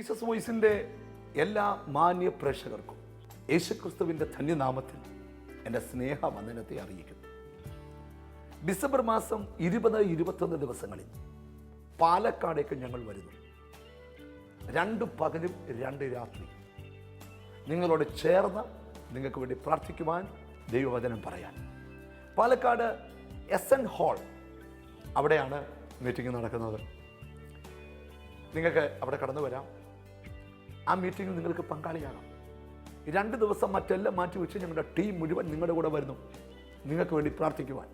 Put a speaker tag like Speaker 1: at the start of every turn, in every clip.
Speaker 1: Jesus വോയിസിന്റെ എല്ലാ മാന്യ പ്രേക്ഷകർക്കും യേശുക്രിസ്തുവിന്റെ ധന്യനാമത്തിൽ എന്റെ സ്നേഹ വന്ദനത്തെ അറിയിക്കുന്നു. ഡിസംബർ മാസം ഇരുപത് ഇരുപത്തൊന്ന് ദിവസങ്ങളിൽ പാലക്കാടേക്ക് ഞങ്ങൾ വരുന്നു. രണ്ട് പകലും രണ്ട് രാത്രി. നിങ്ങളോട് ചേർന്ന് നിങ്ങൾക്ക് വേണ്ടി പ്രാർത്ഥിക്കുവാൻ ദൈവവചനം പറയാൻ. പാലക്കാട് എസ് എൻ ഹാൾ അവിടെയാണ് മീറ്റിംഗ് നടക്കുന്നത്. നിങ്ങൾക്ക് അവിടെ കടന്നു വരാം. ആ മീറ്റിംഗിൽ നിങ്ങൾക്ക് പങ്കാളിയാകാം. രണ്ട് ദിവസം മറ്റെല്ലാം മാറ്റി വെച്ച് ഞങ്ങളുടെ ടീം മുഴുവൻ നിങ്ങളുടെ കൂടെ വരുന്നു. നിങ്ങൾക്ക് വേണ്ടി പ്രാർത്ഥിക്കുവാൻ.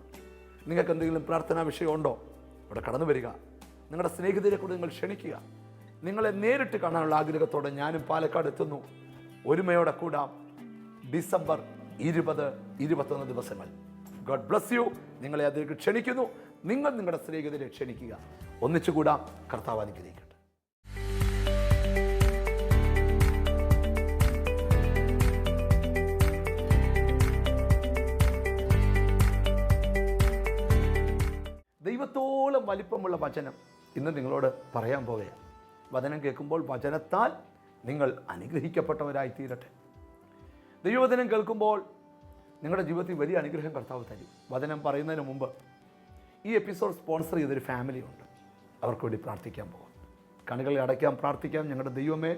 Speaker 1: നിങ്ങൾക്ക് എന്തെങ്കിലും പ്രാർത്ഥനാ വിഷയമുണ്ടോ ഇവിടെ കടന്നു വരിക. നിങ്ങളുടെ സ്നേഹിതരെ കൂടെ നിങ്ങൾ ക്ഷണിക്കുക. നിങ്ങളെ നേരിട്ട് കാണാനുള്ള ആഗ്രഹത്തോടെ ഞാനും പാലക്കാട് എത്തുന്നു. ഒരുമയോടെ കൂടാം. ഡിസംബർ ഇരുപത് ഇരുപത്തൊന്ന് ദിവസങ്ങൾ. ഗോഡ് ബ്ലസ് യു നിങ്ങളെ അതിലേക്ക് ക്ഷണിക്കുന്നു. നിങ്ങൾ നിങ്ങളുടെ സ്നേഹിതരെ ക്ഷണിക്കുക. ഒന്നിച്ചു കൂടാം. കർത്താവ് അനുഗ്രഹിക്കട്ടെ. ദൈവത്തോളം വലിപ്പമുള്ള വചനം? ഇന്ന് നിങ്ങളോട് പറയാൻ പോവുകയാണ്. വചനം കേൾക്കുമ്പോൾ വചനത്താൽ നിങ്ങൾ അനുഗ്രഹിക്കപ്പെട്ടവരായി തീരട്ടെ ദൈവവചനം കേൾക്കുമ്പോൾ നിങ്ങളുടെ ജീവിതത്തിൽ വലിയ അനുഗ്രഹം കർത്താവ് തരും. വചനം പറയുന്നതിന് മുമ്പ് ഈ എപ്പിസോഡ് സ്പോൺസർ ചെയ്തൊരു ഫാമിലി ഉണ്ട്. അവർക്ക് വേണ്ടി പ്രാർത്ഥിക്കാൻ പോകും കണ്ണുകളെ അടയ്ക്കാൻ പ്രാർത്ഥിക്കാം. ഞങ്ങളുടെ ദൈവമേ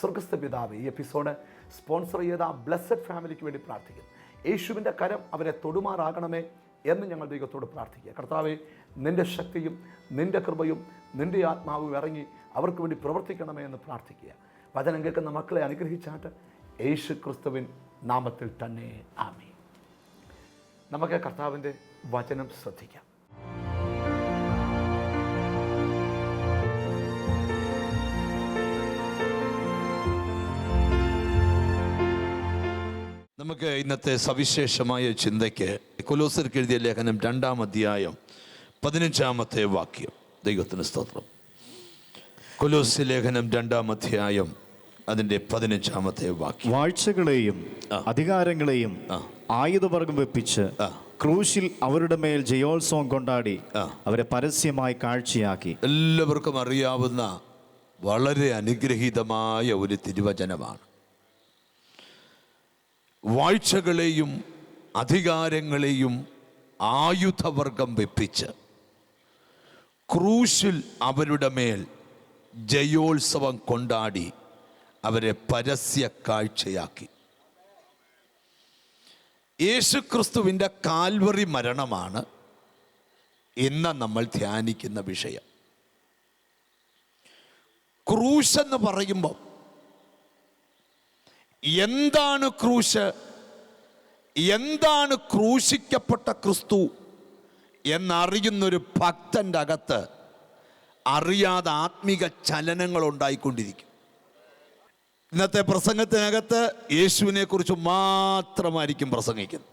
Speaker 1: സ്വർഗസ്ഥ പിതാവ് ഈ എപ്പിസോഡ് സ്പോൺസർ ചെയ്ത ആ ബ്ലസ്സഡ് ഫാമിലിക്ക് വേണ്ടി പ്രാർത്ഥിക്കുന്നു. യേശുവിന്റെ കരം അവരെ തൊടുമാറാകണമേ. എന്ന് ഞങ്ങൾ ദൈവത്തോട് പ്രാർത്ഥിക്കുക. കർത്താവെ നിന്റെ ശക്തിയും നിന്റെ കൃപയും നിന്റെ ആത്മാവും ഇറങ്ങി അവർക്ക് വേണ്ടി പ്രവർത്തിക്കണമേ എന്ന് പ്രാർത്ഥിക്കുക. വചനം കേൾക്കുന്ന മക്കളെ അനുഗ്രഹിച്ചാട്ട് യേശു ക്രിസ്തുവിൻ നാമത്തിൽ തന്നെ ആമേ നമുക്ക് കർത്താവിന്റെ വചനം ശ്രദ്ധിക്കാം.
Speaker 2: നമുക്ക് ഇന്നത്തെ സവിശേഷമായ ചിന്തയ്ക്ക് കൊലോസർക്ക് എഴുതിയ ലേഖനം രണ്ടാം അധ്യായം പതിനഞ്ചാമത്തെ വാക്യം. ദൈവത്തിന് സ്തോത്രം. കൊലോസ് ലേഖനം രണ്ടാം അധ്യായം അതിന്റെ പതിനഞ്ചാമത്തെ വാക്യം.
Speaker 3: വാഴ്ചകളെയും അധികാരങ്ങളെയും ആയുധവർഗം വെപ്പിച്ച് ക്രൂശിൽ അവരുടെ മേൽ ജയോത്സവം കൊണ്ടാടി അവരെ പരസ്യമായി കാഴ്ചയാക്കി.
Speaker 2: എല്ലാവർക്കും അറിയാവുന്ന വളരെ അനുഗ്രഹീതമായ ഒരു തിരുവചനമാണ്. വാഴ്ചകളെയും അധികാരങ്ങളെയും ആയുധവർഗം വെപ്പിച്ച് ക്രൂശിൽ അവരുടെ മേൽ ജയോത്സവം കൊണ്ടാടി അവരെ പരസ്യ കാഴ്ചയാക്കി. യേശുക്രിസ്തുവിന്റെ കാൽവറി മരണമാണ് ഇന്ന് നമ്മൾ ധ്യാനിക്കുന്ന വിഷയം. ക്രൂശ് എന്ന് പറയുമ്പോൾ എന്താണ് ക്രൂശ്? എന്താണ് ക്രൂശിക്കപ്പെട്ട ക്രിസ്തു എന്നറിയുന്നൊരു ഭക്തന്റെ അകത്ത് അറിയാതെ ആത്മീക ചലനങ്ങൾ ഉണ്ടായിക്കൊണ്ടിരിക്കും. ഇന്നത്തെ പ്രസംഗത്തിനകത്ത് യേശുവിനെ കുറിച്ച് മാത്രമായിരിക്കും പ്രസംഗിക്കുന്നത്.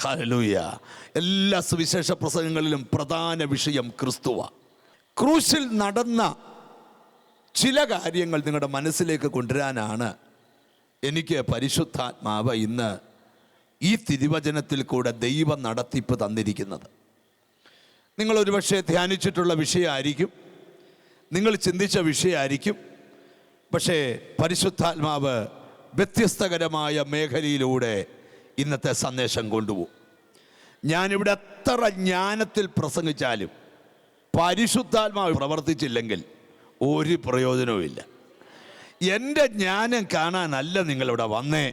Speaker 2: ഹലൂയ എല്ലാ സുവിശേഷ പ്രസംഗങ്ങളിലും പ്രധാന വിഷയം ക്രിസ്തുവ. ക്രൂശിൽ നടന്ന ചില കാര്യങ്ങൾ നിങ്ങളുടെ മനസ്സിലേക്ക് കൊണ്ടുവരാനാണ് എനിക്ക് പരിശുദ്ധാത്മാവ് ഇന്ന് ഈ തിരുവചനത്തിൽ കൂടെ ദൈവം നടത്തിപ്പ് തന്നിരിക്കുന്നത്. നിങ്ങൾ ഒരുപക്ഷെ ധ്യാനിച്ചിട്ടുള്ള വിഷയമായിരിക്കും. നിങ്ങൾ ചിന്തിച്ച വിഷയമായിരിക്കും. പക്ഷേ പരിശുദ്ധാത്മാവ് വ്യത്യസ്തകരമായ മേഖലയിലൂടെ ഇന്നത്തെ സന്ദേശം കൊണ്ടുപോകും. ഞാനിവിടെ എത്ര ജ്ഞാനത്തിൽ പ്രസംഗിച്ചാലും പരിശുദ്ധാത്മാവ് പ്രവർത്തിച്ചില്ലെങ്കിൽ ഒരു പ്രയോജനവുമില്ല. എന്റെ ജ്ഞാനം കാണാനല്ല നിങ്ങളിവിടെ വന്നേ.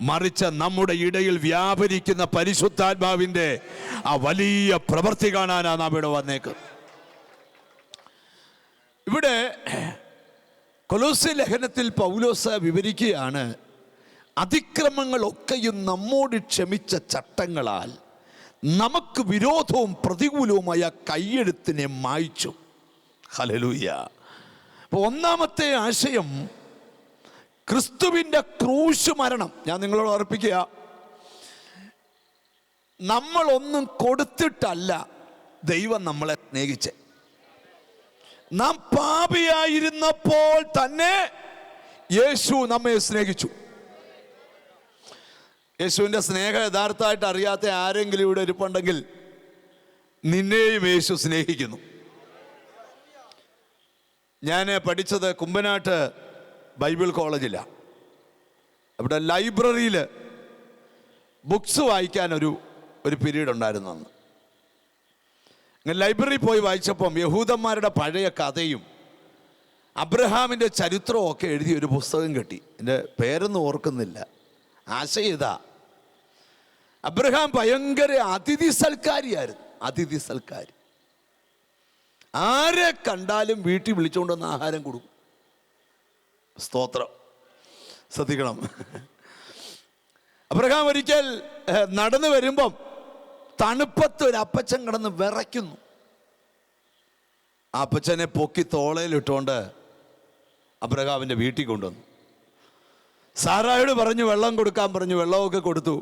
Speaker 2: മറിച്ച് നമ്മുടെ ഇടയിൽ വ്യാപരിക്കുന്ന പരിശുദ്ധാത്മാവിന്റെ ആ വലിയ പ്രവൃത്തി കാണാനാണ് നാം ഇവിടെ വന്നേക്ക്. ഇവിടെ കൊലോസി ലേഖനത്തിൽ പൗലോസ വിവരിക്കുകയാണ് അതിക്രമങ്ങളൊക്കെയും നമ്മോട് ക്ഷമിച്ച ചട്ടങ്ങളാൽ നമുക്ക് വിരോധവും പ്രതികൂലവുമായ കൈയെഴുത്തിനെ മായ്ച്ചു. ഹലലൂയ അപ്പോൾ ഒന്നാമത്തെ ആശയം ക്രിസ്തുവിന്റെ ക്രൂശ് മരണം. ഞാൻ നിങ്ങളോട് ഓർപ്പിക്കുക നമ്മളൊന്നും കൊടുത്തിട്ടല്ല ദൈവം നമ്മളെ സ്നേഹിച്ച്. നാം പാപിയായിരുന്നപ്പോൾ തന്നെ യേശു നമ്മെ സ്നേഹിച്ചു. യേശുവിന്റെ സ്നേഹം യഥാർത്ഥമായിട്ട് അറിയാത്ത ആരെങ്കിലും ഇവിടെ ഇരിപ്പുണ്ടെങ്കിൽ നിന്നെയും യേശു സ്നേഹിക്കുന്നു. ഞാൻ പഠിച്ചത് കുമ്പനാട്ട് ബൈബിൾ കോളേജിലാണ് അവിടെ ലൈബ്രറിയിൽ ബുക്സ് വായിക്കാൻ ഒരു ഒരു പീരീഡ് ഉണ്ടായിരുന്നു അന്ന്. അങ്ങനെ ലൈബ്രറി പോയി വായിച്ചപ്പം യഹൂദന്മാരുടെ പഴയ കഥയും അബ്രഹാമിന്റെ ചരിത്രവും ഒക്കെ എഴുതിയ ഒരു പുസ്തകം കിട്ടി. എന്റെ പേരൊന്നും ഓർക്കുന്നില്ല. ആശയം അബ്രഹാം ഭയങ്കര അതിഥി സൽക്കാരിയായിരുന്നു. അതിഥി സൽക്കാരി. ആരെ കണ്ടാലും വീട്ടിൽ വിളിച്ചുകൊണ്ടുവന്ന് ആഹാരം കൊടുക്കും. സ്തോത്രം. ശ്രദ്ധിക്കണം. അബ്രഹാം ഒരിക്കൽ നടന്നു വരുമ്പം തണുപ്പത്ത് ഒരു അപ്പച്ചൻ കിടന്ന് വിറയ്ക്കുന്നു. ആ അപ്പച്ചനെ പൊക്കി തോളയിലിട്ടുകൊണ്ട് അബ്രഹാമിന്റെ വീട്ടിൽ കൊണ്ടുവന്നു. സാറായോട് പറഞ്ഞു വെള്ളം കൊടുക്കാൻ പറഞ്ഞു വെള്ളമൊക്കെ കൊടുത്തു.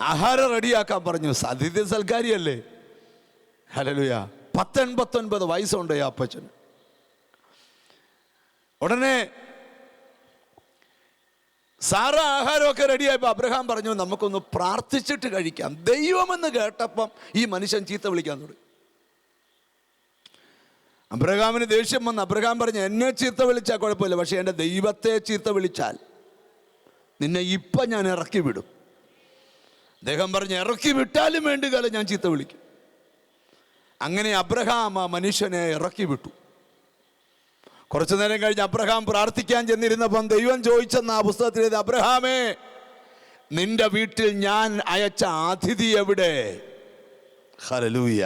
Speaker 2: ആഹാരം റെഡിയാക്കാൻ പറഞ്ഞു. സാധ്യത സൽക്കാരിയല്ലേ. ഹലലുയ പത്തെൺപത്തൊൻപത് വയസ്സുണ്ട് ഈ അപ്പച്ചന്. ഉടനെ സാറ ആഹാരമൊക്കെ റെഡിയായപ്പോൾ അബ്രഹാം പറഞ്ഞു നമുക്കൊന്ന് പ്രാർത്ഥിച്ചിട്ട് കഴിക്കാം. ദൈവമെന്ന് കേട്ടപ്പം ഈ മനുഷ്യൻ ചീത്ത വിളിക്കാൻ തുടങ്ങി. അബ്രഹാമിന് ദേഷ്യം വന്ന് അബ്രഹാം പറഞ്ഞു എന്നെ ചീത്ത വിളിച്ചാൽ കുഴപ്പമില്ല പക്ഷേ എന്റെ ദൈവത്തെ ചീത്ത വിളിച്ചാൽ നിന്നെ ഇപ്പം ഞാൻ ഇറക്കി വിടും. അദ്ദേഹം പറഞ്ഞു ഇറക്കി വിട്ടാലും വേണ്ടി കാലം ഞാൻ ചീത്ത വിളിക്കും. അങ്ങനെ അബ്രഹാം ആ മനുഷ്യനെ ഇറക്കി വിട്ടു കുറച്ചു നേരം കഴിഞ്ഞ് അബ്രഹാം പ്രാർത്ഥിക്കാൻ ചെന്നിരുന്നപ്പം ദൈവം ചോദിച്ചെന്ന ആ പുസ്തകത്തിൽ അബ്രഹാമേ നിന്റെ വീട്ടിൽ ഞാൻ അയച്ച അതിഥി എവിടെ? ഹലലൂയ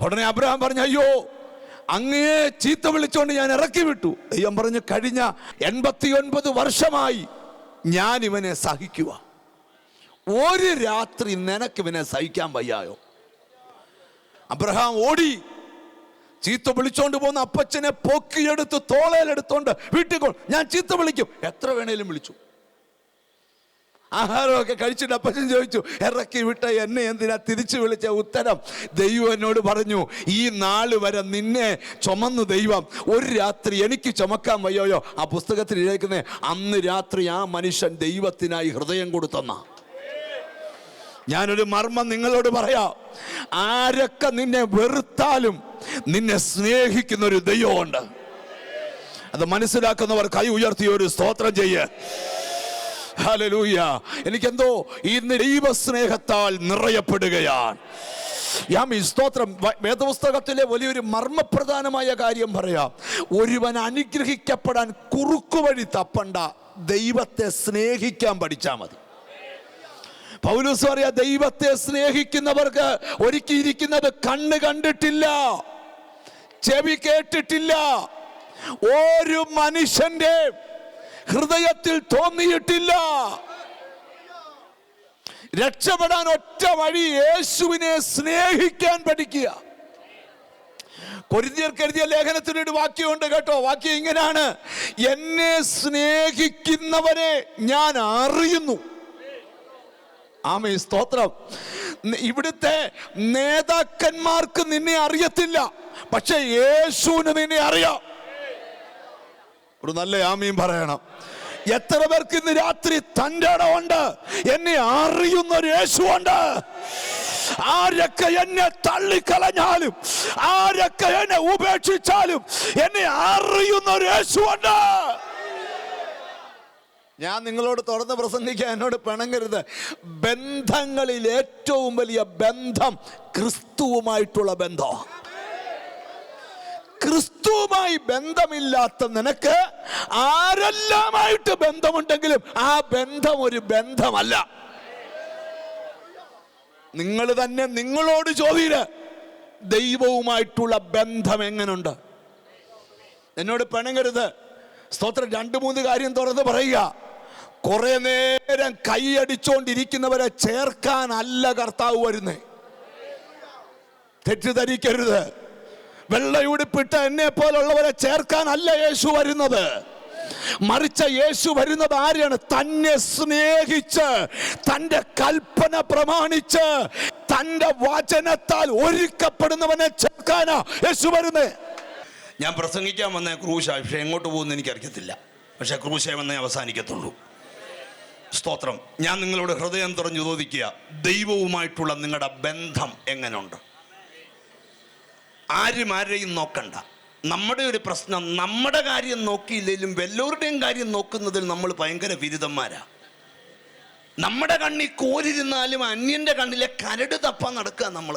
Speaker 2: ഉടനെ അബ്രഹാം പറഞ്ഞു അയ്യോ അങ്ങേ ചീത്ത വിളിച്ചുകൊണ്ട് ഞാൻ ഇറക്കി വിട്ടു ദൈവം പറഞ്ഞു കഴിഞ്ഞ എൺപത്തിയൊൻപത് വർഷമായി ഞാൻ ഇവനെ സഹിക്കുക ഒരു രാത്രി നിനക്ക് ഇവനെ സഹിക്കാൻ വയ്യായോ? അബ്രഹാം ഓടി. ചീത്ത വിളിച്ചോണ്ട് പോകുന്ന അപ്പച്ചനെ പൊക്കിയെടുത്ത് തോളയിലെടുത്തോണ്ട് വീട്ടിൽ ഞാൻ ചീത്ത വിളിക്കും. എത്ര വേണേലും വിളിച്ചു. ആഹാരമൊക്കെ കഴിച്ചിട്ട് അപ്പച്ചൻ ചോദിച്ചു ഇറക്കി വിട്ട എന്നെ എന്തിനാ തിരിച്ചു വിളിച്ച ഉത്തരം? ദൈവം എന്നോട് പറഞ്ഞു ഈ നാൾ വരെ നിന്നെ ചുമന്നു ദൈവം. ഒരു രാത്രി എനിക്ക് ചുമക്കാൻ വയ്യോയോ? ആ പുസ്തകത്തിൽ ഇഴക്കുന്നേ അന്ന് രാത്രി ആ മനുഷ്യൻ ദൈവത്തിനായി ഹൃദയം കൊടുത്തെന്നാ. ഞാനൊരു മർമ്മം നിങ്ങളോട് പറയാം. ആരൊക്കെ നിന്നെ വെറുത്താലും നിന്നെ സ്നേഹിക്കുന്ന ഒരു ദൈവമുണ്ട്. അത് മനസ്സിലാക്കുന്നവർ കൈ ഉയർത്തി ഒരു സ്തോത്രം ചെയ്യ. ഹലലൂയ എനിക്കെന്തോ ഇന്ന് ദൈവസ്നേഹത്താൽ നിറയപ്പെടുകയാണ്. ഞാൻ ഈ സ്തോത്രം വേദപുസ്തകത്തിലെ വലിയൊരു മർമ്മപ്രധാനമായ കാര്യം പറയാം. ഒരുവൻ അനുഗ്രഹിക്കപ്പെടാൻ കുറുക്കുവഴി തപ്പണ്ട ദൈവത്തെ സ്നേഹിക്കാൻ പഠിച്ചാൽ മതി. പൗലൂസ് പറയാ ദൈവത്തെ സ്നേഹിക്കുന്നവർക്ക് ഒരുക്കിയിരിക്കുന്നത് കണ്ണ് കണ്ടിട്ടില്ല ചെവി കേട്ടിട്ടില്ല ഒരു മനുഷ്യന്റെ ഹൃദയത്തിൽ തോന്നിയിട്ടില്ല. രക്ഷപ്പെടാൻ ഒറ്റ വഴി യേശുവിനെ സ്നേഹിക്കാൻ പഠിക്കുക. കൊരിന്തിയർ കരുതിയ ലേഖനത്തിനൊരു വാക്യമുണ്ട് കേട്ടോ. വാക്യം ഇങ്ങനെയാണ്. എന്നെ സ്നേഹിക്കുന്നവരെ ഞാൻ അറിയുന്നു. ആമേ സ്തോത്രം. ഇവിടുത്തെ നേതാക്കന്മാർക്ക് നിന്നെ അറിയത്തില്ല പക്ഷെ യേശുവിന് നിന്നെ അറിയാം. ഒരു നല്ല ആമയും പറയണം. എത്ര പേർക്ക് ഇന്ന് രാത്രി തന്റെ ഇടമുണ്ട്? എന്നെ അറിയുന്ന ഒരു യേശുവുണ്ട്. ആരൊക്കെ എന്നെ തള്ളിക്കളഞ്ഞാലും ആരൊക്കെ എന്നെ ഉപേക്ഷിച്ചാലും എന്നെ അറിയുന്ന ഒരു യേശുവുണ്ട്. ഞാൻ നിങ്ങളോട് തുറന്ന് പ്രസംഗിക്കാൻ എന്നോട് പിണങ്ങരുത്. ബന്ധങ്ങളിൽ ഏറ്റവും വലിയ ബന്ധം ക്രിസ്തുവുമായിട്ടുള്ള ബന്ധം. ക്രിസ്തുവുമായി ബന്ധമില്ലാത്ത നിനക്ക് ആരെല്ലാമായിട്ട് ബന്ധമുണ്ടെങ്കിലും ആ ബന്ധം ഒരു ബന്ധമല്ല. നിങ്ങൾ തന്നെ നിങ്ങളോട് ചോദ്യം ദൈവവുമായിട്ടുള്ള ബന്ധം എങ്ങനുണ്ട്? എന്നോട് പിണങ്ങരുത്. സ്തോത്രം രണ്ട് മൂന്ന് കാര്യം തുറന്ന് പറയുക. കുറെ നേരം കൈയടിച്ചോണ്ടിരിക്കുന്നവരെ ചേർക്കാനല്ല കർത്താവ് വരുന്നേ. തെറ്റിദ്ധരിക്കരുത്. വെള്ളയുടുപ്പിട്ട എന്നെ പോലുള്ളവരെ ചേർക്കാനല്ല യേശു വരുന്നത്. മറിച്ച യേശു വരുന്നത് ആരെയാണ്? തന്നെ സ്നേഹിച്ച് തന്റെ കൽപ്പന പ്രമാണിച്ച് തന്റെ വചനത്താൽ ഒരുക്കപ്പെടുന്നവനെ ചേർക്കാനാ യേശു വരുന്നേ. ഞാൻ പ്രസംഗിക്കാൻ വന്ന ക്രൂശ പക്ഷെ എങ്ങോട്ട് പോകുമെന്ന് എനിക്കറിയത്തില്ല. പക്ഷെ ക്രൂശ വന്നേ അവസാനിക്കത്തുള്ളൂ. സ്തോത്രം. ഞാൻ നിങ്ങളുടെ ഹൃദയം തുറഞ്ഞു ചോദിക്കുക ദൈവവുമായിട്ടുള്ള നിങ്ങളുടെ ബന്ധം എങ്ങനെയുണ്ട് ആരും ആരെയും നോക്കണ്ട. നമ്മുടെ ഒരു പ്രശ്നം നമ്മുടെ കാര്യം നോക്കിയില്ലെങ്കിലും വല്ലവരുടെയും കാര്യം നോക്കുന്നതിൽ നമ്മൾ ഭയങ്കര വിരുദ്ധന്മാരാ. നമ്മുടെ കണ്ണി കോരിരുന്നാലും അന്യന്റെ കണ്ണിലെ കരട് തപ്പാൻ നടക്കുക നമ്മൾ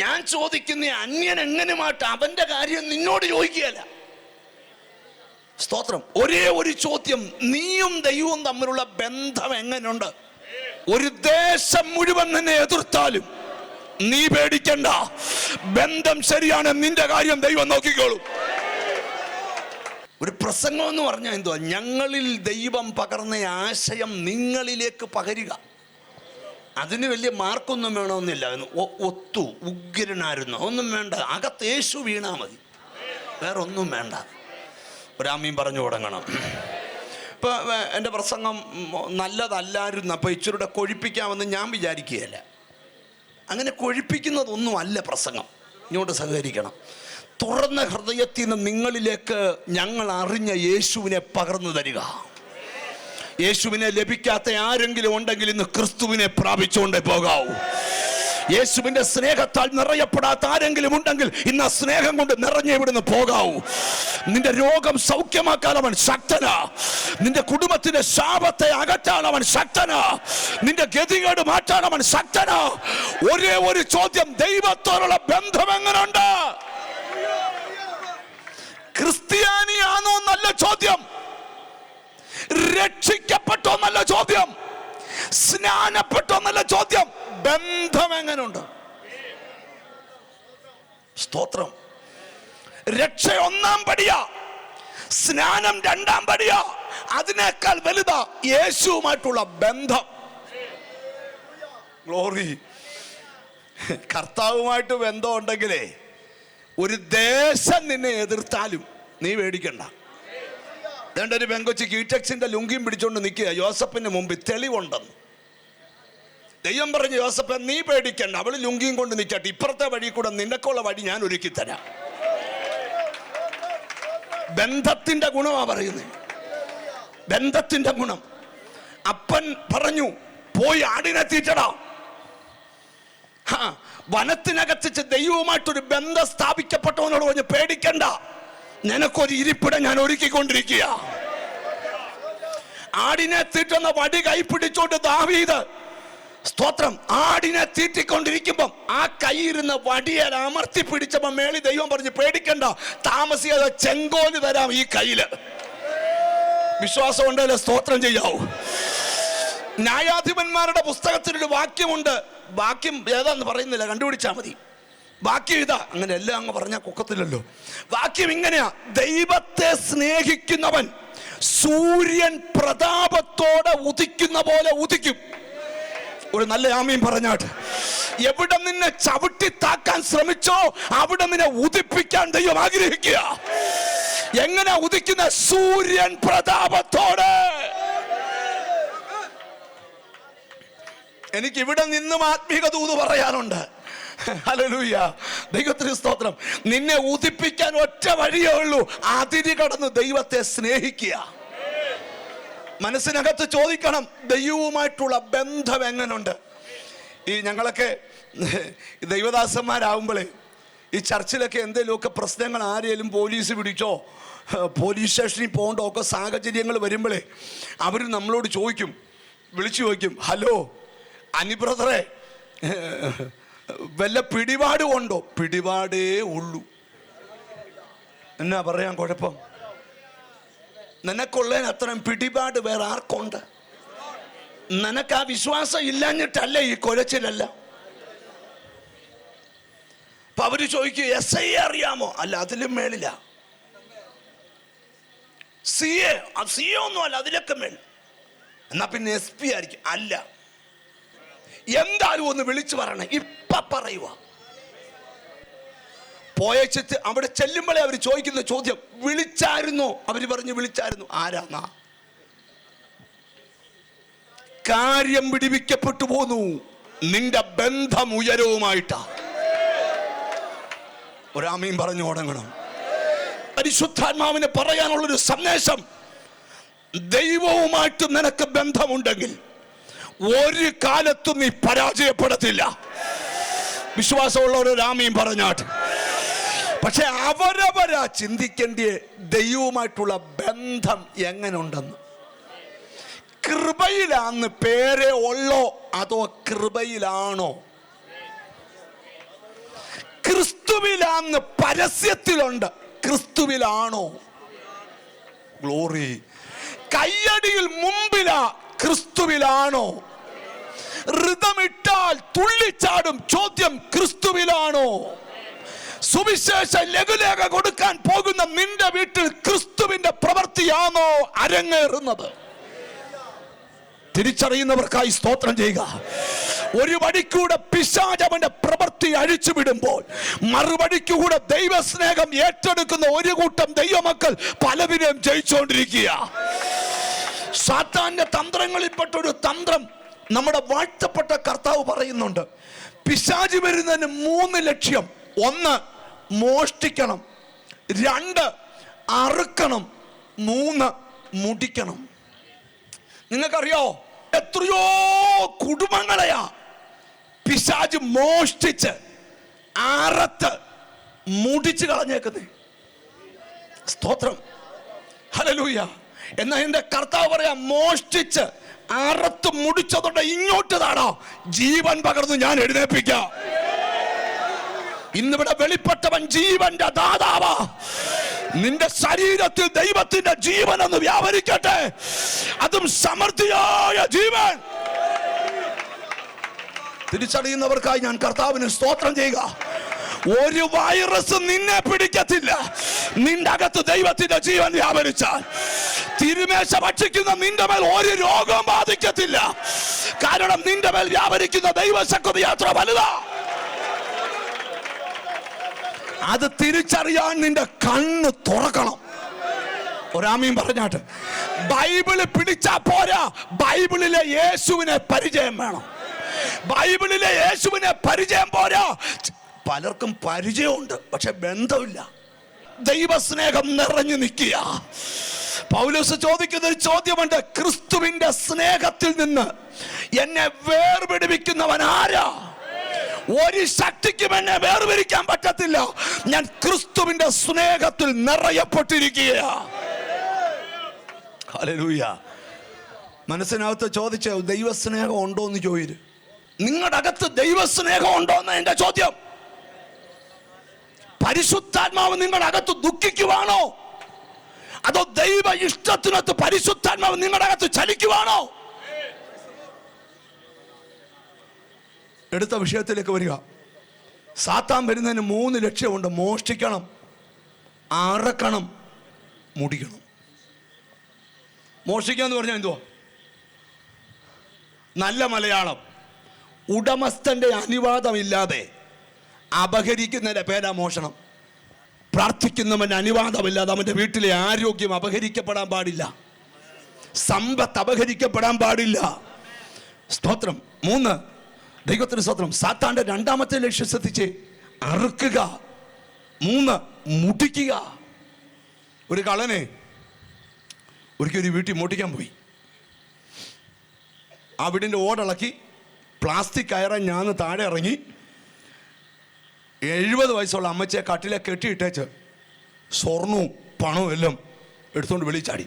Speaker 2: ഞാൻ ചോദിക്കുന്ന അന്യൻ എങ്ങനെയുമായിട്ട് അവന്റെ കാര്യം നിന്നോട് ചോദിക്കുകയല്ല. സ്തോത്രം. ഒരേ ഒരു ചോദ്യം. നീയും ദൈവവും തമ്മിലുള്ള ബന്ധം എങ്ങനെയുണ്ട് ഒരു ദേശം മുഴുവൻ നിന്നെ എതിർത്താലും നീ പേടിക്കണ്ട. ബന്ധം ശരിയാണ്. നിന്റെ കാര്യം ദൈവം നോക്കിക്കോളും. ഒരു പ്രസംഗം എന്ന് പറഞ്ഞാൽ എന്തുവാ? ഞങ്ങളിൽ ദൈവം പകർന്ന ആശയം നിങ്ങളിലേക്ക് പകരുക. അതിന് വലിയ മാർക്കൊന്നും വേണമെന്നില്ല. ഒത്തു ഉഗ്രനായിരുന്നു. ഒന്നും വേണ്ട. അകത്ത് യേശു വീണാ മതി. വേറൊന്നും വേണ്ട. ഒരാമീൻ പറഞ്ഞു തുടങ്ങണം. ഇപ്പോൾ എന്റെ പ്രസംഗം നല്ലതല്ലായിരുന്നു അപ്പോൾ ഇച്ചിരൂടെ കൊഴിപ്പിക്കാമെന്ന് ഞാൻ വിചാരിക്കുകയല്ല. അങ്ങനെ കൊഴിപ്പിക്കുന്നതൊന്നും അല്ല പ്രസംഗം. ഇങ്ങോട്ട് സഹകരിക്കണം. തുറന്ന ഹൃദയത്തിൽ നിന്ന് നിങ്ങളിലേക്ക് ഞങ്ങൾ അറിഞ്ഞ യേശുവിനെ പകർന്നു തരിക. യേശുവിനെ ലഭിക്കാത്ത ആരെങ്കിലും ഉണ്ടെങ്കിൽ ഇന്ന് ക്രിസ്തുവിനെ പ്രാപിച്ചുകൊണ്ടേ പോകാവൂ. യേശുവിന്റെ സ്നേഹത്താൽ നിറയപ്പെടാത്ത ആരെങ്കിലും ഉണ്ടെങ്കിൽ ഇന്ന് ആ സ്നേഹം കൊണ്ട് നിറഞ്ഞ ഇവിടുന്ന് പോകാവൂ. നിന്റെ രോഗം സൗഖ്യമാക്കാൻ അവൻ ശക്തനാ. നിന്റെ കുടുംബത്തിന്റെ ശാപത്തെ അകറ്റാൻ അവൻ ശക്തനാ. നിന്റെ ഗതികേട് മാറ്റാൻ അവൻ ശക്തനാ. ഒരേ ഒരു ചോദ്യം ദൈവത്തോടുള്ള ബന്ധം എങ്ങനെയുണ്ട് ക്രിസ്ത്യാനിയാണോ നല്ല ചോദ്യം. രക്ഷിക്കപ്പെട്ടോ നല്ല ചോദ്യം. സ്നാനപ്പെട്ടോ നല്ല ചോദ്യം. ബന്ധം എങ്ങനെയുണ്ട് സ്തോത്രം. രക്ഷ ഒന്നാം പടിയാ. സ്നാനം രണ്ടാം പടിയാ. അതിനേക്കാൾ വലുതാ യേശുവുമായിട്ടുള്ള ബന്ധം. ഗ്ലോറി. കർത്താവുമായിട്ട് ബന്ധം ഉണ്ടെങ്കിലേ ഒരു ദേശം നിന്നെ എതിർത്താലും നീ പേടിക്കണ്ട. രണ്ട് ഒരു പെങ്കൊച്ചി കീറ്റക്സിന്റെ ലുങ്കിയും പിടിച്ചോണ്ട് നിൽക്കുക യോസഫിന്റെ മുമ്പിൽ തെളിവുണ്ടെന്ന്. ദൈവം പറഞ്ഞു ജോസഫ് നീ പേടിക്കണ്ട. അവൾ ലുങ്കിയും കൊണ്ട് നിൽക്കട്ടെ ഇപ്പുറത്തെ വഴി കൂടെ നിനക്കുള്ള വഴി ഞാൻ ഒരുക്കി തരാം. ബന്ധത്തിന്റെ ഗുണമാ പറയുന്നത് ബന്ധത്തിന്റെ ഗുണം. അപ്പൻ പറഞ്ഞു പോയി ആടിനെ തീറ്റടാ. വനത്തിനകത്തിച്ച് ദൈവവുമായിട്ടൊരു ബന്ധം സ്ഥാപിക്കപ്പെട്ടവനോട് പറഞ്ഞ് പേടിക്കണ്ട. നിനക്കൊരു ഇരിപ്പിടം ഞാൻ ഒരുക്കിക്കൊണ്ടിരിക്കുക ആടിനെ തീറ്റുന്ന വടി കൈ പിടിച്ചോണ്ട് ദാവീദ്. സ്തോത്രം. ആടിനെ തീറ്റിക്കൊണ്ടിരിക്കുമ്പം ആ കൈയിരുന്ന വടിയെ അമർത്തി പിടിച്ചപ്പോ മേളി ദൈവം പറഞ്ഞു പേടിക്കണ്ട താമസിയാതെ ചെങ്കോൽ തരാം ഈ കയ്യിൽ. വിശ്വാസം ഉണ്ടല്ലോ സ്തോത്രം ചെയ്യാവൂ. ന്യായാധിപന്മാരുടെ പുസ്തകത്തിലൊരു വാക്യമുണ്ട്. വാക്യം ഏതാന്ന് പറയുന്നില്ല കണ്ടുപിടിച്ചാൽ മതി. വാക്യം ഇതാ അങ്ങനെ എല്ലാം അങ്ങ് പറഞ്ഞാൽ കൊക്കത്തില്ലല്ലോ വാക്യം ഇങ്ങനെയാ. ദൈവത്തെ സ്നേഹിക്കുന്നവൻ സൂര്യൻ പ്രതാപത്തോടെ ഉദിക്കുന്ന പോലെ ഉദിക്കും. ഒരു നല്ല ആമീൻ പറഞ്ഞാട്ട്. എവിടെ നിന്നെ ചവിട്ടി താക്കാൻ ശ്രമിച്ചോ അവിടെ നിന്നെ ഉദിപ്പിക്കാൻ ദൈവം ആഗ്രഹിക്കുക. എങ്ങനെ ഉദിക്കുന്ന? സൂര്യൻ പ്രതാപത്തോടെ. എനിക്ക് ഇവിടെ നിന്നും ആത്മീക ദൂത് പറയാനുണ്ട്. ഹല്ലേലൂയ. ദൈവത്തിന് സ്തോത്രം. നിന്നെ ഉദിപ്പിക്കാൻ ഒറ്റ വഴിയേ ഉള്ളൂ. അതിരി കടന്ന് ദൈവത്തെ സ്നേഹിക്കുക. മനസ്സിനകത്ത് ചോദിക്കണം ദൈവവുമായിട്ടുള്ള ബന്ധം എങ്ങനുണ്ട്? ഈ ഞങ്ങളൊക്കെ ദൈവദാസന്മാരാകുമ്പോഴേ ഈ ചർച്ചിലൊക്കെ എന്തെങ്കിലുമൊക്കെ പ്രശ്നങ്ങൾ ആരെയും പോലീസ് പിടിച്ചോ പോലീസ് സ്റ്റേഷനിൽ പോകേണ്ട ഒക്കെ സാഹചര്യങ്ങൾ വരുമ്പോഴേ അവർ നമ്മളോട് ചോദിക്കും. വിളിച്ചു ചോദിക്കും ഹലോ അനി ബ്രദറെ വല്ല പിടിപാട് കൊണ്ടോ? പിടിപാടേ ഉള്ളൂ. എന്നാ പറയാൻ കുഴപ്പം? നിനക്കുള്ളതിന് അത്ര പിടിപാട് വേറെ ആർക്കുണ്ട്? നിനക്ക് ആ വിശ്വാസം ഇല്ലാഞ്ഞിട്ടല്ല ഈ കൊലച്ചിലല്ല. അപ്പൊ അവർ ചോദിക്കും എസ് ഐ അറിയാമോ? അല്ല അതിലും മേളില്ല സി എ സി എ ഒന്നും അല്ല അതിലൊക്കെ മേൽ എന്നാ പിന്നെ എസ് പി ആയിരിക്കും. അല്ല. എന്തായാലും ഒന്ന് വിളിച്ചു പറയണേ. ഇപ്പൊ പറയുക പോയച്ചിട്ട് അവിടെ ചെല്ലുമ്പോഴേ അവർ ചോദിക്കുന്ന ചോദ്യം വിളിച്ചായിരുന്നു അവർ പറഞ്ഞു വിളിച്ചായിരുന്നു ആരാന്നാ? കാര്യം പിടിവിക്കപ്പെട്ടു പോന്നു. നിന്റെ ബന്ധം ഉയരവുമായിട്ടാ. ഒരാമയും പറഞ്ഞു തുടങ്ങണം പരിശുദ്ധാത്മാവിന് പറയാനുള്ളൊരു സന്ദേശം ദൈവവുമായിട്ട് നിനക്ക് ബന്ധമുണ്ടെങ്കിൽ ഒരു കാലത്തും നീ പരാജയപ്പെടത്തില്ല. വിശ്വാസമുള്ള ഒരു രാമയും പറഞ്ഞാട്ട്. പക്ഷെ അവരവരാ ചിന്തിക്കേണ്ട ദൈവവുമായിട്ടുള്ള ബന്ധം എങ്ങനെയുണ്ടെന്ന് കൃപയിലാന്ന് പേരെ ഉള്ളോ അതോ കൃപയിലാണോ? ക്രിസ്തുവിലാന്ന് പരസ്യത്തിലുണ്ട്. ക്രിസ്തുവിലാണോ? ഗ്ലോറി കയ്യടിയിൽ മുമ്പിലാ ക്രിസ്തുവിലാണോ? ഋതമിട്ടാൽ തുള്ളിച്ചാടും ചോദ്യം ക്രിസ്തുവിലാണോ? സുവിശേഷ ലഘുലേഖ കൊടുക്കാൻ പോകുന്ന നിന്റെ വീട്ടിൽ ക്രിസ്തുവിന്റെ പ്രവൃത്തിയാണോ അരങ്ങേറുന്നത്? തിരിച്ചറിയുന്നവർക്കായി സ്തോത്രം ചെയ്യുക. ഒരു വഴിക്കൂടെ പിശാചവന്റെ പ്രവൃത്തി അഴിച്ചുവിടുമ്പോൾ മറുവഴിക്കൂടെ ദൈവസ്നേഹം ഏറ്റെടുക്കുന്ന ഒരു കൂട്ടം ദൈവമക്കൾ പലതിനെയും ജയിച്ചുകൊണ്ടിരിക്കുക. സാത്താന്റെ തന്ത്രങ്ങളിൽപ്പെട്ട ഒരു തന്ത്രം നമ്മുടെ വാഴ്ത്തപ്പെട്ട കർത്താവ് പറയുന്നുണ്ട് പിശാചി വരുന്നതിന് മൂന്ന് ലക്ഷ്യം. ഒന്ന് മോഷ്ടിക്കണം. രണ്ട് അറുക്കണം. മൂന്ന് മുടിക്കണം. നിങ്ങൾക്കറിയോ? എത്രയോ കുടുംബങ്ങളെയാ പിശാജ് മോഷ്ടിച്ച് അറത്ത് മുടിച്ച് കളഞ്ഞേക്കുന്നേ. സ്തോത്രം. ഹലലൂയ എന്നാ എന്റെ കർത്താവ് പറയാ മോഷ്ടിച്ച്. അറത്ത് മുടിച്ചതോടെ ഇങ്ങോട്ട് താടോ ജീവൻ പകർന്ന് ഞാൻ എഴുന്നേപ്പിക്കാം ഇന്നിവിടെ വെളിപ്പെട്ടവൻ ജീവന്റെ ദാതാവാ. നിന്റെ ശരീരത്തിൽ ദൈവത്തിന്റെ ജീവൻ എന്ന് വ്യാപരിക്കട്ടെ. അതും സമൃദ്ധിയായ ജീവൻ. തിരിച്ചറിയുന്നവർക്കായി ഞാൻ കർത്താവിന് സ്തോത്രം ചെയ്യുക. ഒരു വൈറസ് നിന്നെ പിടിക്കത്തില്ല. നിന്റെ അകത്ത് ദൈവത്തിന്റെ ജീവൻ വ്യാപരിച്ചാൽ. തിരുമേശ ഭക്ഷിക്കുന്ന നിന്റെ മേൽ ഒരു രോഗം ബാധിക്കത്തില്ല. കാരണം നിന്റെ മേൽ വ്യാപരിക്കുന്ന ദൈവശക്തി യാത്ര വലുതാ. അത് തിരിച്ചറിയാൻ നിന്റെ കണ്ണ് തുറക്കണം. ഒരാമീൻ പറഞ്ഞാട്ട് ബൈബിൾ പിടിച്ചാ പോരാ. ബൈബിളിലെ യേശുവിനെ പരിചയം വേണം. ബൈബിളിലെ യേശുവിനെ പരിചയം പോരാ. പലർക്കും പരിചയമുണ്ട് പക്ഷെ ബന്ധമില്ല. ദൈവസ്നേഹം നിറഞ്ഞു നിൽക്കുക. പൗലോസ് ചോദിക്കുന്ന ഒരു ചോദ്യമുണ്ട് ക്രിസ്തുവിന്റെ സ്നേഹത്തിൽ നിന്ന് എന്നെ വേർപിടിപ്പിക്കുന്നവൻ ആരാ? ഒരു ശക്തിക്കും എന്നെ വേർപിരിക്കാൻ പറ്റത്തില്ല. ഞാൻ ക്രിസ്തുവിന്റെ സ്നേഹത്തിൽ നിറയപ്പെട്ടിരിക്കുകയാ. മനസ്സിനകത്ത് ചോദിച്ച ദൈവസ്നേഹം ഉണ്ടോ എന്ന് ചോദിച്ചു നിങ്ങളുടെ അകത്ത് ദൈവസ്നേഹം ഉണ്ടോ എന്ന് എന്റെ ചോദ്യം. പരിശുദ്ധാത്മാവ് നിങ്ങളുടെ അകത്ത് ദുഃഖിക്കുവാണോ? അതോ ദൈവ ഇഷ്ടത്തിനകത്ത് പരിശുദ്ധാത്മാവ് നിങ്ങളുടെ അകത്ത് ചലിക്കുവാണോ? എടുത്ത വിഷയത്തിലേക്ക് വരിക. സാത്താൻ വരുന്നതിന് മൂന്ന് ലക്ഷ്യമുണ്ട്. മോഷ്ടിക്കണം അറക്കണം മുടിക്കണം. മോഷ്ടിക്കുക എന്ന് പറഞ്ഞാൽ എന്തുവാ? നല്ല മലയാളം. ഉടമസ്ഥന്റെ അനുവാദമില്ലാതെ അപഹരിക്കുന്നതിന്റെ പേരാ മോഷണം. പ്രാർത്ഥിക്കുന്നവന്റെ അനുവാദമില്ലാതെ അവന്റെ വീട്ടിലെ ആരോഗ്യം അപഹരിക്കപ്പെടാൻ പാടില്ല. സമ്പത്ത് അപഹരിക്കപ്പെടാൻ പാടില്ല. സ്തോത്രം. മൂന്ന്. ദൈവത്തിന് സ്തോത്രം. സാത്താന്റെ രണ്ടാമത്തെ ലക്ഷ്യം ശ്രദ്ധിച്ച് അറുക്കുക. മൂന്ന്. മുട്ടിക്കുക ഒരു കളനെ ഒരിക്കൽ ഒരു വീട്ടിൽ മുട്ടിക്കാൻ പോയി. ആ വീടിന്റെ ഓടിളക്കി പ്ലാസ്റ്റിക് കയറാൻ ഞാൻ താഴെ ഇറങ്ങി. എഴുപത് വയസ്സുള്ള അമ്മച്ചിയെ കട്ടിലെ കെട്ടിയിട്ടേച്ച് സ്വർണവും പണവും എല്ലാം എടുത്തുകൊണ്ട് വിളിച്ചാടി ചാടി.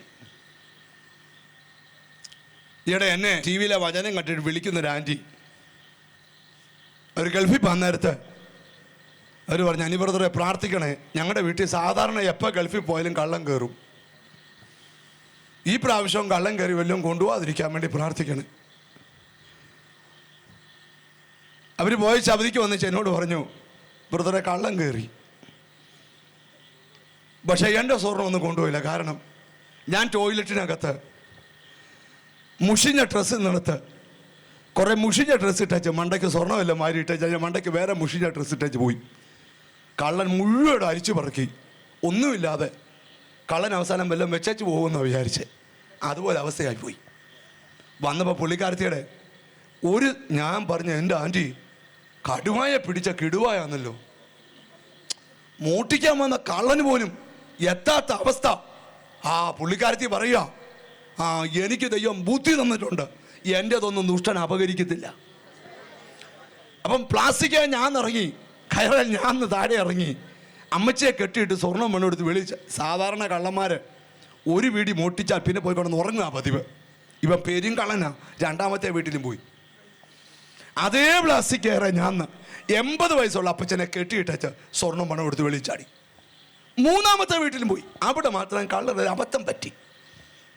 Speaker 2: ഈയിടെ എന്നെ ടി വിയിലെ വചനം കണ്ടിട്ട് വിളിക്കുന്ന ഒരു ആന്റി അവർ ഗൾഫിൽ പോകാൻ നേരത്തെ അവർ പറഞ്ഞു അനിബ്രദറെ പ്രാർത്ഥിക്കണേ. ഞങ്ങളുടെ വീട്ടിൽ സാധാരണ എപ്പോൾ ഗൾഫിൽ പോയാലും കള്ളം കയറും ഈ പ്രാവശ്യം കള്ളം കയറി വല്ലതും കൊണ്ടുപോകാതിരിക്കാൻ വേണ്ടി പ്രാർത്ഥിക്കണേ. അവർ പോയ ശബദിക്ക് വന്നിച്ച് എന്നോട് പറഞ്ഞു ബ്രദറെ കള്ളം കയറി പക്ഷേ എന്റെ സ്വർണം ഒന്നും കൊണ്ടുപോയില്ല. കാരണം ഞാൻ ടോയ്ലറ്റിനകത്ത് മുഷിഞ്ഞ ഡ്രസ്സ് നിന്നെടുത്ത് കുറേ മുഷിഞ്ഞ ഡ്രസ്സ് ഇട്ടച്ച് മണ്ടയ്ക്ക് സ്വർണമല്ല മാരി ഇട്ടച്ച് ഞാൻ മണ്ടയ്ക്ക് വേറെ മുഷിഞ്ഞ ഡ്രസ്സ് ഇട്ടച്ച് പോയി. കള്ളൻ മുഴുവൻ അരിച്ചു പറക്കി. ഒന്നുമില്ലാതെ കള്ളൻ അവസാനം വല്ലതും വെച്ചു പോകുമെന്ന് വിചാരിച്ച്. അതുപോലെ അവസ്ഥയായി പോയി. വന്നപ്പോൾ പുള്ളിക്കാരത്തിയുടെ ഒരു ഞാൻ പറഞ്ഞ എന്റെ ആന്റി കടുവായെ പിടിച്ച കിടുവായാന്നല്ലോ മൂട്ടിക്കാൻ വന്ന കള്ളന് പോലും എത്താത്ത അവസ്ഥ. ആ പുള്ളിക്കാരത്തി പറയുക ആ എനിക്ക് ദൈവം ബുദ്ധി തന്നിട്ടുണ്ട്. എന്റെതൊന്നും ദുഷ്ടൻ അപകരിക്കത്തില്ല. അപ്പം പ്ലാസ്റ്റിക്ക ഞാൻ ഇറങ്ങി കയറൽ ഞാൻ താഴെ ഇറങ്ങി അമ്മച്ചിയെ കെട്ടിയിട്ട് സ്വർണം മണ്ണെടുത്ത് വിളിച്ച് സാധാരണ കള്ളന്മാർ ഒരു വീടി മോട്ടിച്ചാൽ പിന്നെ പോയി കിടന്ന് ഉറങ്ങുക പതിവ്. ഇവൻ പെരും കള്ളനാ. രണ്ടാമത്തെ വീട്ടിലും പോയി. അതേ പ്ലാസ്റ്റിക് കയറാൻ ഞാൻ എൺപത് വയസ്സുള്ള അപ്പച്ചനെ കെട്ടിയിട്ടച്ച് സ്വർണം പണം എടുത്ത് വെളിച്ചാടി മൂന്നാമത്തെ വീട്ടിലും പോയി. അവിടെ മാത്രം കള്ളർ അബദ്ധം പറ്റി.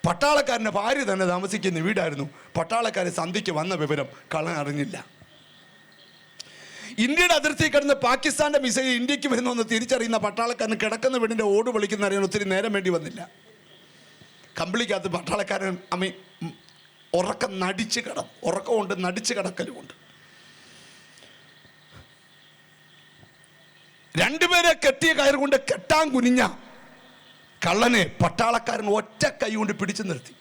Speaker 2: പട്ടാളക്കാരന്റെ ഭാര്യ തന്നെ താമസിക്കുന്ന വീടായിരുന്നു. പട്ടാളക്കാരെ സന്ധിക്ക് വന്ന വിവരം കള്ളൻ അറിഞ്ഞില്ല. ഇന്ത്യയുടെ അതിർത്തി കിടന്ന് പാകിസ്ഥാന്റെ മിസൈൽ ഇന്ത്യയ്ക്ക് വരുന്നുവെന്ന് തിരിച്ചറിയുന്ന പട്ടാളക്കാരന് കിടക്കുന്ന വീടിന്റെ ഓട് വിളിക്കുന്ന അറിയാൻ ഒത്തിരി നേരം വേണ്ടി വന്നില്ല. കമ്പിളിക്കകത്ത് പട്ടാളക്കാരൻ അമ്മ ഉറക്കം നടിച്ച് കിടക്കും ഉറക്കമുണ്ട് നടിച്ച് കിടക്കലുമുണ്ട്. രണ്ടുപേരെ കെട്ടിയ കയർ കൊണ്ട് കെട്ടാൻ കുനിഞ്ഞ കള്ളനെ പട്ടാളക്കാരൻ ഒറ്റ കൈ കൊണ്ട് പിടിച്ചു നിർത്തി.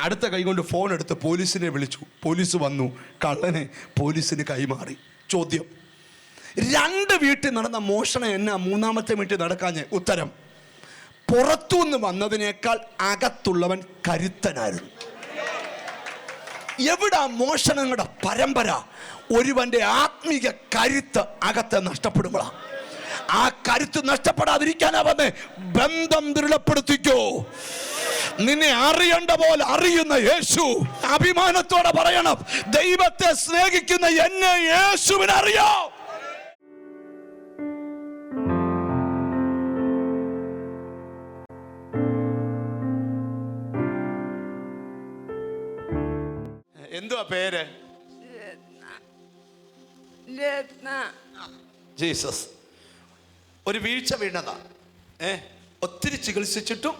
Speaker 2: അടുത്ത കൈ കൊണ്ട് ഫോൺ എടുത്ത് പോലീസിനെ വിളിച്ചു. പോലീസ് വന്നു. കള്ളനെ പോലീസിന് കൈമാറി. ചോദ്യം. രണ്ട് വീട്ടിൽ നടന്ന മോഷണം എന്നാ മൂന്നാമത്തെ വീട്ടിൽ നടക്കാഞ്ഞ് ഉത്തരം പുറത്തുനിന്ന് വന്നതിനേക്കാൾ അകത്തുള്ളവൻ കരുത്തനായിരുന്നു. എവിടാ മോഷണങ്ങളുടെ പരമ്പര? ഒരുവന്റെ ആത്മീക കരുത്ത് അകത്ത് നഷ്ടപ്പെടുമ്പോഴാണ് ആ കരുത്ത് നഷ്ടപ്പെടാതിരിക്കാനാ അവന് ബന്ധം ദൃഢപ്പെടുത്തിക്കോ. നിന്നെ അറിയേണ്ട പോലെ അറിയുന്ന യേശു. അഭിമാനത്തോടെ പറയണം. ദൈവത്തെ സ്നേഹിക്കുന്ന എന്നെ യേശുവിനറിയാം. എന്തുവാ പേര്? ജീസസ്. ഒരു വീഴ്ച വീണതാ. ഏ? ഒത്തിരി ചികിത്സിച്ചിട്ടും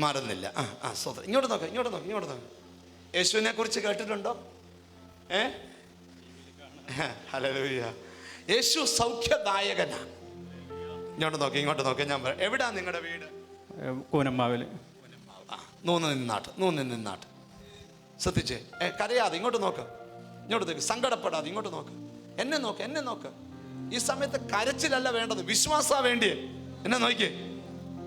Speaker 2: മാറുന്നില്ല. ആ ആ സ്വതന്ത്രം ഇങ്ങോട്ട് നോക്കാം ഇങ്ങോട്ട് നോക്കാം ഇങ്ങോട്ട് നോക്കാം. യേശുവിനെ കുറിച്ച് കേട്ടിട്ടുണ്ടോ? ഏ? ഹലോ യേശു സൗഖ്യദായകനാ. ഇങ്ങോട്ട് നോക്കി ഇങ്ങോട്ട് നോക്കി ഞാൻ പറയാം. എവിടാ നിങ്ങളുടെ വീട്?
Speaker 4: കൂനമ്മാവിൽ
Speaker 2: ആ നൂന്ന് നിന്നാട്ട് നൂന്ന് നിന്നാട്ട് ശ്രദ്ധിച്ചേ. കരയാതെ ഇങ്ങോട്ട് നോക്ക്. ഇങ്ങോട്ട് നോക്ക്. സങ്കടപ്പെടാതെ ഇങ്ങോട്ട് നോക്ക്. എന്നെ നോക്ക് എന്നെ നോക്ക്. ഈ സമയത്ത് കരച്ചിലല്ല വേണ്ടത്. വിശ്വാസാ വേണ്ടിയേ. എന്നെ നോക്കിയേ.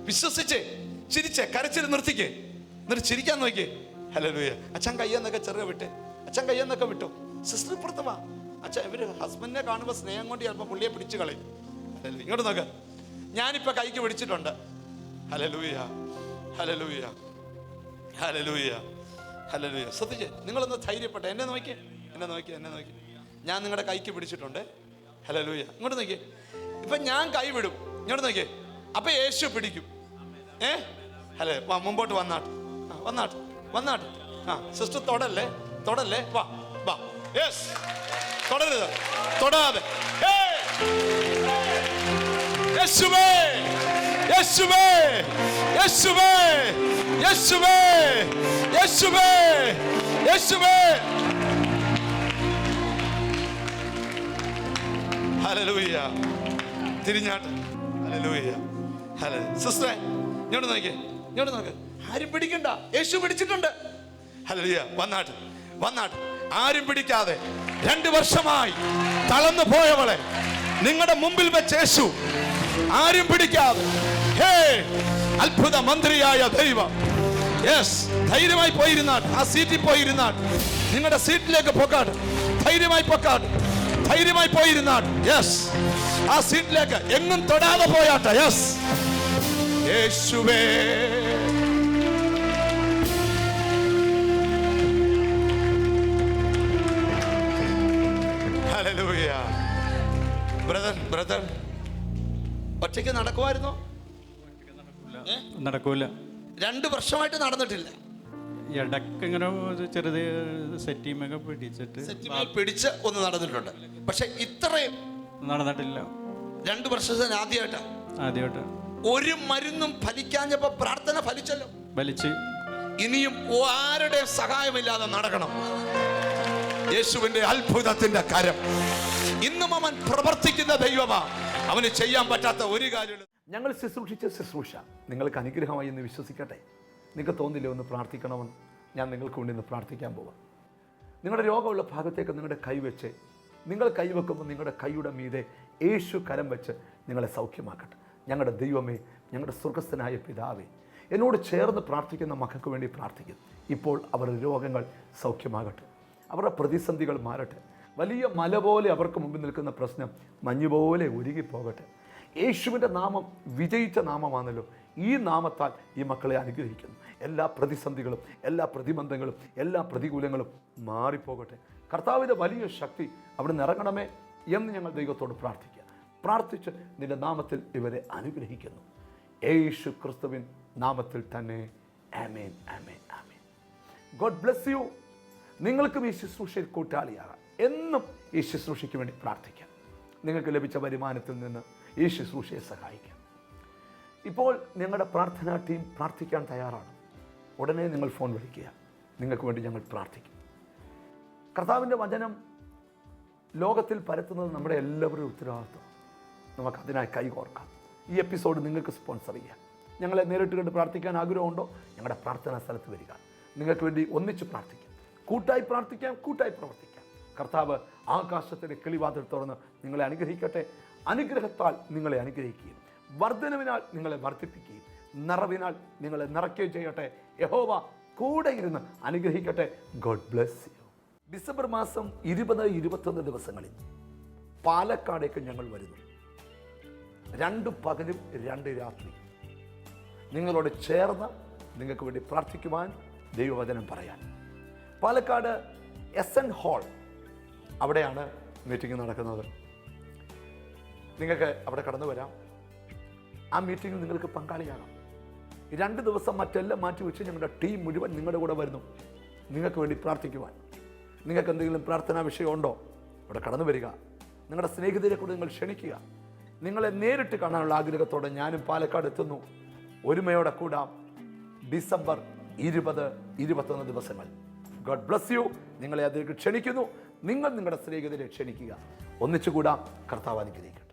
Speaker 2: വിശ്വസിച്ചേ. ചിരിച്ചേ. കരച്ചിൽ നിർത്തിക്കേ. എന്നിട്ട് ചിരിക്കാൻ നോക്കിയേ. ഹലോ ലൂയ അച്ഛൻ കയ്യെന്നൊക്കെ ചെറുക വിട്ടേ. അച്ഛൻ കയ്യെന്നൊക്കെ വിട്ടോ. സിസ്റ്റർ പുറത്തുമാ അച്ഛൻ ഇവർ ഹസ്ബൻഡിനെ കാണുമ്പോൾ സ്നേഹം കൊണ്ട് ചിലപ്പോൾ പുള്ളിയെ പിടിച്ചു കളയും. ഇങ്ങോട്ട് നോക്ക്. ഞാനിപ്പോ കൈക്ക് പിടിച്ചിട്ടുണ്ട്. ഹലലൂയ ഹലലൂയ ഹലലൂയ ഹലലൂയ ശ്രദ്ധിച്ച്. നിങ്ങളൊന്ന് ധൈര്യപ്പെട്ടെ. എന്നെ നോക്കി. എന്നെ നോക്കി എന്നെ നോക്കി. ഞാൻ നിങ്ങളുടെ കൈക്ക് പിടിച്ചിട്ടുണ്ട്. ഹലോ ലൂയ ഇങ്ങോട്ട് നോക്കിയേ ഇപ്പൊ ഞാൻ കൈ വിടും. ഇങ്ങോട്ട് നോക്കിയേ അപ്പൊ യേശു പിടിക്കും. ഏ? ഹലോ വാ മുമ്പോട്ട് വന്നാട്ട്. വന്നാട്ട്. വന്നാട്ട്. ആ സിസ്റ്റർ തൊടല്ലേ? തൊടല്ലേ? വാ വാ. യെസ്. തൊടരുത്. തൊടാതെ. ഏയ്! യേശുവേ യേശുവേ യേശുവേ യേശുവേ യേശുവേ യേശുവേ. ഹലലൂയ തിരിഞ്ഞാട്ട്. ഹലലൂയ ഹല സിസ്റ്ററെ ഇങ്ങോട്ട് നോക്കിയേ ഇങ്ങോട്ട് നോക്ക്. ആരും പിടിക്കണ്ട. യേശു പിടിച്ചിട്ടുണ്ട്. ഹലലൂയ വന്നാട്ട് വന്നാട്ട്. ആരും പിടിക്കാതെ രണ്ട് വർഷമായി തളർന്നു പോയവളെ നിങ്ങളുടെ മുമ്പിൽ വെച്ച് യേശു ആരും പിടിക്കാതെ. ഹേ അത്ഭുത മന്ത്രിയായ ദൈവം. യെസ് ധൈര്യമായി പോയിരുന്നാൽ ആ സീറ്റിൽ പോയിരുന്നാൽ നിങ്ങളുടെ സീറ്റിലേക്ക് പൊക്കാട്ട് ധൈര്യമായി പൊക്കാട്ട് ധൈര്യമായി പോയിരുന്നാൽ യെസ് ആ സീറ്റിലേക്ക് എങ്ങും തൊടാതെ പോയാട്ട. യെസ് യേശുവേ. ബ്രദർ ബ്രദർ ഒറ്റയ്ക്ക് നടക്കുമായിരുന്നോ
Speaker 4: നടക്കൂല.
Speaker 2: രണ്ട് വർഷമായിട്ട് നടന്നിട്ടില്ല.
Speaker 4: ഇടയ്ക്ക് ഇങ്ങനെ ഒരു ചെറുത് സെറ്റിമൊക്കെ പിടിച്ചിട്ട്
Speaker 2: പിടിച്ച് ഒന്ന് നടന്നിട്ടുണ്ട്. പക്ഷെ ഇത്രയും
Speaker 4: നടന്നിട്ടില്ല.
Speaker 2: രണ്ട് വർഷത്തിന് ആദ്യമായിട്ടാ.
Speaker 4: ആദ്യമായിട്ട്.
Speaker 2: ഒരു മരുന്നും ഫലിക്കാഞ്ഞപ്പോ പ്രാർത്ഥന ഫലിച്ചല്ലോ.
Speaker 4: ഫലിച്ച്.
Speaker 2: ഇനിയും ആരുടെ സഹായമില്ലാതെ നടക്കണം? യേശുവിന്റെ അത്ഭുതത്തിന്റെ കരം. ഇന്നും അവൻ പ്രവർത്തിക്കുന്ന ദൈവമാ. അവന് ചെയ്യാൻ പറ്റാത്ത ഒരു കാര്യമില്ല.
Speaker 1: ഞങ്ങൾ ശുശ്രൂഷിച്ച ശുശ്രൂഷ നിങ്ങൾക്ക് അനുഗ്രഹമായി എന്ന് വിശ്വസിക്കട്ടെ. നിങ്ങൾക്ക് തോന്നില്ല ഒന്ന് പ്രാർത്ഥിക്കണമെന്ന്? ഞാൻ നിങ്ങൾക്ക് വേണ്ടി ഒന്ന് പ്രാർത്ഥിക്കാൻ പോവാം. നിങ്ങളുടെ രോഗമുള്ള ഭാഗത്തേക്ക് നിങ്ങളുടെ കൈ കൈവച്ച് നിങ്ങൾ കൈ വെക്കുമ്പോൾ നിങ്ങളുടെ കൈയുടെ മീതെ യേശു കരം വെച്ച് നിങ്ങളെ സൗഖ്യമാക്കട്ടെ. ഞങ്ങളുടെ ദൈവമേ ഞങ്ങളുടെ സ്വർഗസ്ഥനായ പിതാവേ എന്നോട് ചേർന്ന് പ്രാർത്ഥിക്കുന്ന മക്കൾക്ക് വേണ്ടി പ്രാർത്ഥിക്കുന്നു. ഇപ്പോൾ അവരുടെ രോഗങ്ങൾ സൗഖ്യമാകട്ടെ. അവരുടെ പ്രതിസന്ധികൾ മാറട്ടെ.
Speaker 2: വലിയ മല പോലെ അവർക്ക് മുമ്പിൽ നിൽക്കുന്ന പ്രശ്നം മഞ്ഞ് പോലെ ഒരുകി പോകട്ടെ യേശുവിന്റെ നാമം വിജയിച്ച നാമമാണല്ലോ. ഈ നാമത്താൽ ഈ മക്കളെ അനുഗ്രഹിക്കുന്നു. എല്ലാ പ്രതിസന്ധികളും എല്ലാ പ്രതിബന്ധങ്ങളും എല്ലാ പ്രതികൂലങ്ങളും മാറിപ്പോകട്ടെ. കർത്താവിന്റെ വലിയ ശക്തി അവിടെ ഇറങ്ങണമേ എന്ന് ഞങ്ങൾ ദൈവത്തോട് പ്രാർത്ഥിക്കുക. പ്രാർത്ഥിച്ച് നിന്റെ നാമത്തിൽ ഇവരെ അനുഗ്രഹിക്കുന്നു. യേശു ക്രിസ്തുവിൻ നാമത്തിൽ തന്നെ ആമേൻ ആമേൻ ആമേൻ. God bless you. നിങ്ങൾക്കും ഈ ശുശ്രൂഷയിൽ കൂട്ടാളിയാകാം. എന്നും ഈ ശുശ്രൂഷയ്ക്ക് വേണ്ടി പ്രാർത്ഥിക്കാം. നിങ്ങൾക്ക് ലഭിച്ച വരുമാനത്തിൽ നിന്ന് ഈ ശുശ്രൂഷയെ സഹായിക്കാം. ഇപ്പോൾ നിങ്ങളുടെ പ്രാർത്ഥനാ ടീം പ്രാർത്ഥിക്കാൻ തയ്യാറാണ്. ഉടനെ നിങ്ങൾ ഫോൺ വിളിക്കുക. നിങ്ങൾക്ക് വേണ്ടി ഞങ്ങൾ പ്രാർത്ഥിക്കും. കർത്താവിന്റെ വചനം ലോകത്തിൽ പരത്തുന്നത് നമ്മുടെ എല്ലാവരുടെയും ഉത്തരവാദിത്വം. നമുക്കതിനായി കൈകോർക്കാം. ഈ എപ്പിസോഡ് നിങ്ങൾക്ക് സ്പോൺസർ ചെയ്യാം. ഞങ്ങളെ നേരിട്ട് കണ്ട് പ്രാർത്ഥിക്കാൻ ആഗ്രഹമുണ്ടോ? ഞങ്ങളുടെ പ്രാർത്ഥനാ സ്ഥലത്ത് വരിക. നിങ്ങൾക്ക് വേണ്ടി ഒന്നിച്ച് പ്രാർത്ഥിക്കാം. കൂട്ടായി പ്രാർത്ഥിക്കാം കൂട്ടായി പ്രവർത്തിക്കാം. കർത്താവ് ആകാശത്തിന്റെ കിളിവാതിൽ തുറന്ന് നിങ്ങളെ അനുഗ്രഹിക്കട്ടെ. അനുഗ്രഹത്താൽ നിങ്ങളെ അനുഗ്രഹിക്കുകയും വർധനവിനാൽ നിങ്ങളെ വർദ്ധിപ്പിക്കുകയും നിറവിനാൽ നിങ്ങളെ നിറയ്ക്കുകയും ചെയ്യട്ടെ. യഹോവ കൂടെ ഇരുന്ന് അനുഗ്രഹിക്കട്ടെ. ഗോഡ് ബ്ലെസ് യു ഡിസംബർ മാസം ഇരുപത് ഇരുപത്തൊന്ന് ദിവസങ്ങളിൽ പാലക്കാടേക്ക് ഞങ്ങൾ വരുന്നു. രണ്ട് പകലും രണ്ട് രാത്രി. നിങ്ങളോട് ചേർന്ന് നിങ്ങൾക്ക് വേണ്ടി പ്രാർത്ഥിക്കുവാൻ ദൈവവചനം പറയാൻ. പാലക്കാട് എസ് എൻ ഹാൾ അവിടെയാണ് മീറ്റിംഗ് നടക്കുന്നത്. നിങ്ങൾക്ക് അവിടെ കടന്നു വരാം. ആ മീറ്റിങ്ങിൽ നിങ്ങൾക്ക് പങ്കാളിയാകാം. രണ്ട് ദിവസം മറ്റെല്ലാം മാറ്റി വെച്ച് ഞങ്ങളുടെ ടീം മുഴുവൻ നിങ്ങളുടെ കൂടെ വരുന്നു. നിങ്ങൾക്ക് വേണ്ടി പ്രാർത്ഥിക്കുവാൻ. നിങ്ങൾക്ക് എന്തെങ്കിലും പ്രാർത്ഥനാ വിഷയമുണ്ടോ അവിടെ കടന്നു വരിക. നിങ്ങളുടെ സ്നേഹിതരെ കൂടെ നിങ്ങൾ ക്ഷണിക്കുക. നിങ്ങളെ നേരിട്ട് കാണാനുള്ള ആഗ്രഹത്തോടെ ഞാനും പാലക്കാട് എത്തുന്നു. ഒരുമയോടെ കൂടാം. ഡിസംബർ ഇരുപത് ഇരുപത്തൊന്ന് ദിവസങ്ങൾ. ഗോഡ് ബ്ലസ് യു നിങ്ങളെ അതിലേക്ക് ക്ഷണിക്കുന്നു. നിങ്ങൾ നിങ്ങളുടെ സ്നേഹിതരെ ക്ഷണിക്കുക. ഒന്നിച്ചു കൂടാം കർത്താവ് അനുഗ്രഹിക്കണം